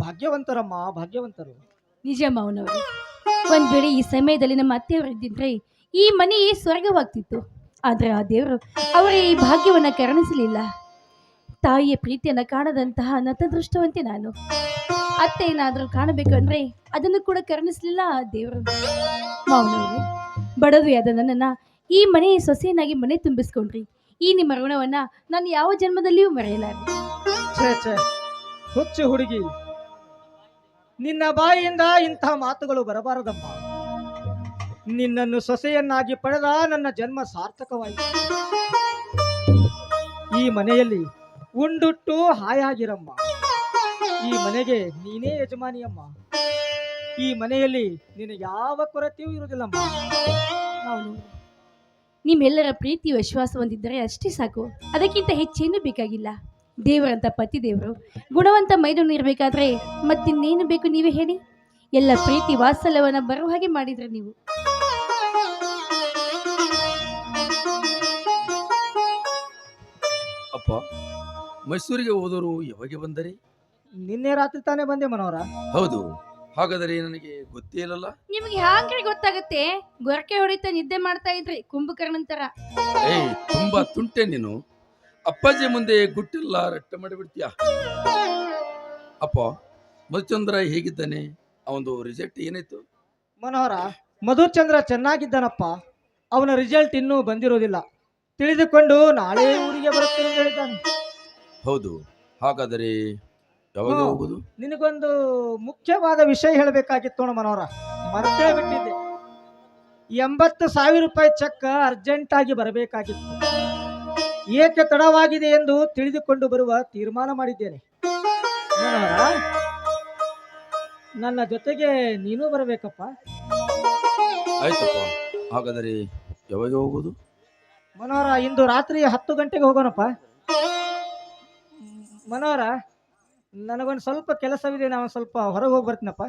ಭಾಗ್ಯವಂತರಮ್ಮ ಭಾಗ್ಯವಂತರು. ನಿಜ ಮಾವನವರು ಒಂದ್ ವೇಳೆ ಈ ಸಮಯದಲ್ಲಿ ನಮ್ಮ ಅತ್ತೆಯವರು ಇದ್ದಿದ್ರೆ ಈ ಮನೆ ಸ್ವರ್ಗವಾಗ್ತಿತ್ತು ಆದ್ರೆ ಆ ದೇವರು ಅವರ ಈ ಭಾಗ್ಯವನ್ನ ಕರುಣಿಸಲಿಲ್ಲ. ತಾಯಿಯ ಪ್ರೀತಿಯನ್ನ ಕಾಣದಂತಹ ನತದೃಷ್ಟವಂತೆ ನಾನು. ಅತ್ತೆ ಏನಾದರೂ ಕಾಣಬೇಕು ಅಂದ್ರೆ ಅದನ್ನು ಕೂಡ ಕರುಣಿಸಲಿಲ್ಲ ಆ ದೇವರು. ಮಾವನವ್ರೆ ಬಡವಿಯಾದ ನನ್ನನ್ನ ಈ ಮನೆ ಸೊಸೆಯನ್ನಾಗಿ ಮನೆ ತುಂಬಿಸ್ಕೊಂಡ್ರಿ. ಈ ನಿಮ್ಮ ಋಣವನ್ನ ನಾನು ಯಾವ ಜನ್ಮದಲ್ಲಿಯೂ ಮರೆಯಲಾರೆ. ಛೇ ಛೇ ಹುಚ್ಚು ಹುಡುಗಿ. ನಿನ್ನ ಬಾಯಿಯಿಂದ ಇಂತಹ ಮಾತುಗಳು ಬರಬಾರದಮ್ಮ ನಿನ್ನನ್ನು ಸೊಸೆಯನ್ನಾಗಿ ಪಡೆದ ನನ್ನ ಜನ್ಮ ಸಾರ್ಥಕವಾಯಿತು. ಈ ಮನೆಯಲ್ಲಿ ಉಂಡುಟ್ಟು ಹಾಯಾಗಿರಮ್ಮ. ಈ ಮನೆಗೆ ನೀನೇ ಯಜಮಾನಿಯಮ್ಮ. ಈ ಮನೆಯಲ್ಲಿ ನಿನಗೆ ಯಾವ ಕೊರತೆಯೂ ಇರುವುದಿಲ್ಲಮ್ಮ. ನಿಮ್ಮೆಲ್ಲರ ಪ್ರೀತಿ ವಿಶ್ವಾಸ ಹೊಂದಿದ್ದರೆ ಅಷ್ಟೇ ಸಾಕು. ಅದಕ್ಕಿಂತ ಹೆಚ್ಚೇನು ಬೇಕಾಗಿಲ್ಲ. ದೇವರಂತ ಪತಿ ದೇವರು ಗುಣವಂತ ಮೈದೂನು ಇರಬೇಕಾದ್ರೆ ಮತ್ತಿನ್ನೇನು ಬೇಕು ನೀವೇ ಹೇಳಿ? ಎಲ್ಲ ಪ್ರೀತಿ ವಾತ್ಸಲ್ಯವನ್ನು ಬರುವ ಹಾಗೆ ಮಾಡಿದ್ರೆ ನೀವು. ಅಪ್ಪ ಮೈಸೂರಿಗೆ ಹೋದವರು ಯಾವಾಗ ಬಂದರೆ? ನಿನ್ನೆ ರಾತ್ರಿ ತಾನೇ ಬಂದೆ ಮನೋರ ಹೌದು ಹಾಗಾದರೆ ನನಗೆ ಗೊತ್ತೇ ಇಲ್ಲಲ್ಲ? ನಿಮಗೆ ಹ್ಯಾಂಗ್ರಿ ಗೊತ್ತಾಗುತ್ತೆ? ಗೊರಕೆ ಹೊಡಿತಾ ನಿದ್ದೆ ಮಾಡ್ತಾ ಇದ್ರಿ ಕುಂಭಕರ್ಣನ್ ತರ ಏಯ್ ತುಂಬಾ ತುಂಟೆ ನೀನು. ಅಪ್ಪಾಜಿ ಮುಂದೆ ಗುಟ್ಟಿಲ್ಲ ರಟ್ಟ ಮಾಡಿಬಿಡ್ತೀಯ ಅಪ್ಪ ಮಧುಚಂದ್ರ ಹೇಗಿದ್ದಾನೆ? ಅವನು ರಿಸಲ್ಟ್ ಏನಾಯ್ತು? ಮನೋಹರ ಮಧುಚಂದ್ರ ಚೆನ್ನಾಗಿದ್ದಾನಪ್ಪ. ಅವನ ರಿಸಲ್ಟ್ ಇನ್ನೂ ಬಂದಿರೋದಿಲ್ಲ. ತಿಳಿದುಕೊಂಡು ನಾಳೆ ಊರಿಗೆ ಬರುತ್ತೇನೆ ಅಂತ ಹೇಳಿದ್ದಾನೆ. ಹೌದು. ಹಾಗಾದರೆ ಯಾವಾಗ ಹ್ಮ್. ಹೋಗುದು? ನಿನಗೊಂದು ಮುಖ್ಯವಾದ ವಿಷಯ ಹೇಳಬೇಕಾಗಿತ್ತು ನೋಡು ಮನೋಹರ. ಮರ್ತೇ ಬಿಟ್ಟಿದ್ದೆ. ಎಂಬತ್ತು ಸಾವಿರ ರೂಪಾಯಿ ಚೆಕ್ ಅರ್ಜೆಂಟ್ ಆಗಿ ಬರಬೇಕಾಗಿತ್ತು. ಏಕೆ ತಡವಾಗಿದೆ ಎಂದು ತಿಳಿದುಕೊಂಡು ಬರುವ ತೀರ್ಮಾನ ಮಾಡಿದ್ದೇನೆ. ನನ್ನ ಜೊತೆಗೆ ನೀನು ಬರಬೇಕಪ್ಪ. ಆಯ್ತಪ್ಪ. ಹಾಗಾದರೆ ಯಾವಾಗ ಹೋಗೋದು ಮನೋಹರ ಇಂದು ರಾತ್ರಿ ಹತ್ತು ಗಂಟೆಗೆ ಹೋಗೋಣಪ್ಪ. ಮನೋಹರ ನನಗೊಂದು ಸ್ವಲ್ಪ ಕೆಲಸವಿದೆ ನಾನು ಸ್ವಲ್ಪ ಹೊರಗೆ ಹೋಗಿ ಬರ್ತೀನಪ್ಪ.